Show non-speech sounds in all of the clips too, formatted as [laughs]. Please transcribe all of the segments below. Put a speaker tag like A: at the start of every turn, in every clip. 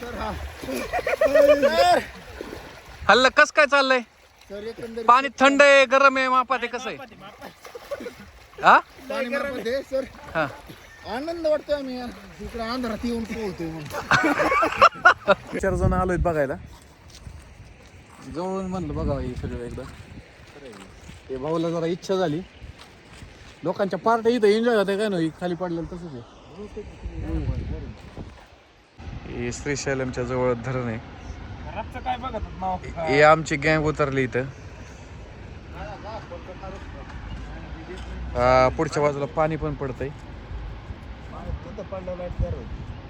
A: Sir हा
B: हल्ल कस काय चाललंय? पाणी थंड आहे गरम आहे मापात आहे कसं आहे? हा?
A: सर.
B: हा.
A: आनंद वाटतोय आम्ही. इकडे अंधारात येऊन पोहतोय म्हणून.
B: चार जण आलोय बघायला. जवळून म्हणलं बघावं हे सगळं एकदा. ते भाऊला जरा इच्छा झाली. लोकांच्या पार्ट्या इथं एन्जॉय होते काय नाही खाली पडलेलं तसंच आहे. हे श्रीशैलमच्या जवळ धरण आहे हे आमची गँग उतरली इथं हा, पुढच्या बाजूला पाणी पण पडतंय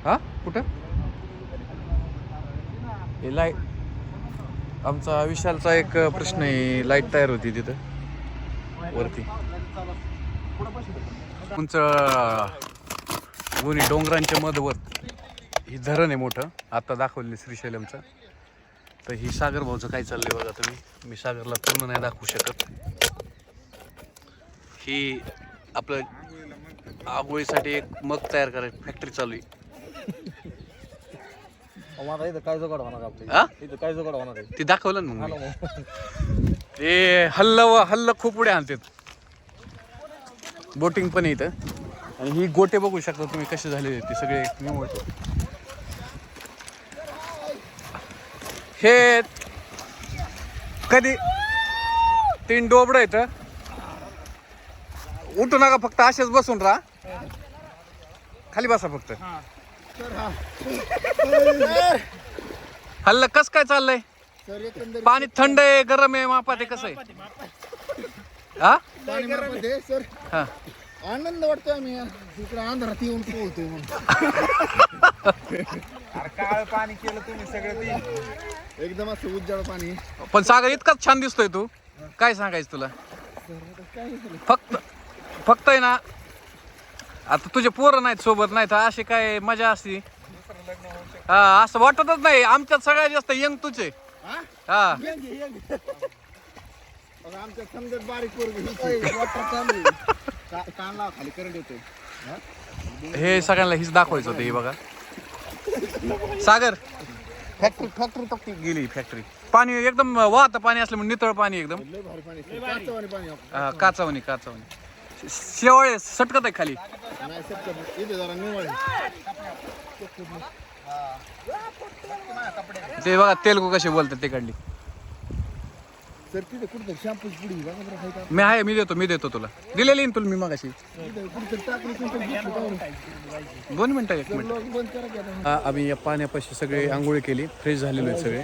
B: हा कुठं हे लाइट आमचा विशालचा एक प्रश्न आहे लाइट तयार होती तिथं वरती उंच दोन्ही डोंगरांच्या मधवत ही धरण आहे मोठं. आता दाखवलेलं श्रीशैलमचं तर ही सागर भाऊचं काय चाललंय बघा तुम्ही. मी सागरला पूर्ण नाही दाखवू शकत. ही आपलं आंघोळीसाठी एक मग तयार करायची फॅक्टरी चालू आहे.
C: माझा इथं काय जोगाड होणार आपलं?
B: हा?
C: इथं काय जोगाड होणार आहे?
B: ते दाखवलं ना मग मी. ते हल्ल व हल्ल खूप पुढे आणतात. बोटिंग पण आहे इथं. आणि ही गोटे बघू शकता तुम्ही कसे झालेले आहेत ते सगळे निवडतो हे कधी? तीन डोबड आहेत उठू नका फक्त असेच बसून राहा. खाली बसा फक्त. हल्ल कस काय चाललंय? पाणी थंड आहे गरम आहे मापात आहे कसं आहे? हा.
A: आनंद वाटतोय आम्ही. इकडे अंधारात येऊन पोहतोय म्हणून.
C: अरे काळ पाणी केलं तुम्ही सगळं ते.
A: एकदम असं उज्जळ पाणी.
B: पण सागर इतकाच छान दिसतोय तू. काय सांगायचं तुला? फक्त फक्त आहे ना आता तुझे पोरं नाहीत सोबत नाहीत अशी काय मजा असती? हा असं वाटतच नाही. आमच्यात सगळ्यात जास्त यंग तुझे.
A: हा?
B: हा
A: बघा, आमच्या समजत बारीक पोरग वॉटर चालू का- कान लावा खाली करंट येतोय.
B: हे? सगळ्यांना हीच दाखवायचं होतं हे बघा. सागर. फॅक्टरी फॅक्टरी तक्ती गेली फॅक्टरी पाणी एकदम वाहतं पाणी असल्यामुळे नितळ पाणी एकदम. काचावणी काचावणी शेवळे सटकत आहे खाली. ते बघा तेलगू कसे बोलतात ते काढली.
A: सर तिथे कुठं शॅम्पूची पुडी बघा बरं हाय का?
B: मी आहे मी देतो मी देतो तुला. दिलेली ना तुला मी मगाशी?
A: तिथे कुठं टाकली तुमचं घेतलं का बरं?
B: दोन मिनिटं एक मिनिट.
A: लोक बंद करा की आता.
B: हा, आम्ही या पाण्यापाशी सगळे आंघोळी केली फ्रेश झालेलो आहे सगळे.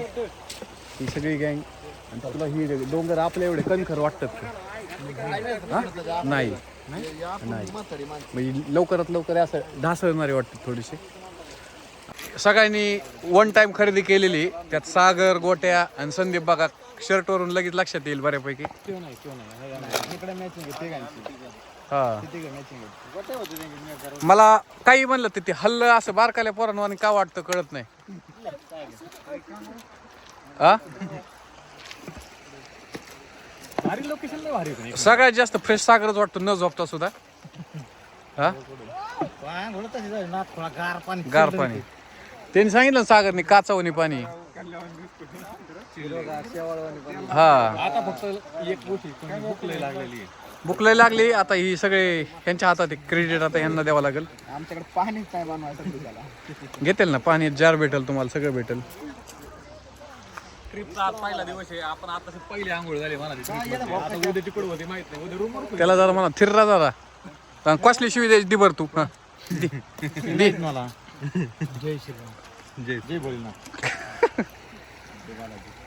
B: ही सगळी गँग आणि तुला ही डोंगर आपल्या एवढे कणखर वाटतात का? हा? नाही. नाही. म्हणजे लवकरात लवकर असं ढासळणारे वाटतात थोडीशी सगळ्यांनी वन टाइम खरेदी केलेली त्यात सागर गोट्या आणि संदीप बघा शर्टवरून लगेच लक्षात येईल बऱ्यापैकी.
C: किंवा नाही किंवा नाही. इकडे मॅचिंग आहे तिघांची.
B: हा.
C: तिघ मॅचिंग आहे गोटे होते त्यांची match जरा.
B: मला काही म्हणलं तर ते हल्ल असं बारकाल्या पोरांनो आणि का वाटतं कळत नाही. हा?
C: भारी लोकेशन नाही भारी होतं
B: सगळ्यात जास्त फ्रेश सागरच वाटतो न झोपता सुद्धा. हा?
C: थोडं तशी जाईल ना थोडा गार पाणी.
B: गार पाणी. त्यांनी सांगितलं ना सागरने काचावणी पाणी. हा.
C: आता फक्त एक भूक लय लागलेली आहे.
B: भूक लय लागली. आता ही सगळे यांच्या हातात क्रेडिट आता यांना द्यावं लागेल.
A: आमच्याकडे पाणीच नाही बनवायचं
B: घेतील ना पाणी? जार भेटेल तुम्हाला सगळं भेटेल.
C: ट्रिपचा आज पहिला दिवस आहे. आपण आता पहिली आंघोळ झाली मला आता उद्या तिकडे होते माहीत नाही. उद्या रूमवर
B: त्याला जरा म्हणा थिर्रा जरा. कसली शिवी द्यायची दि बरं तू. हा. दि.
C: मला. जय श्रीराम. जय जय भोलेनाथ [laughs]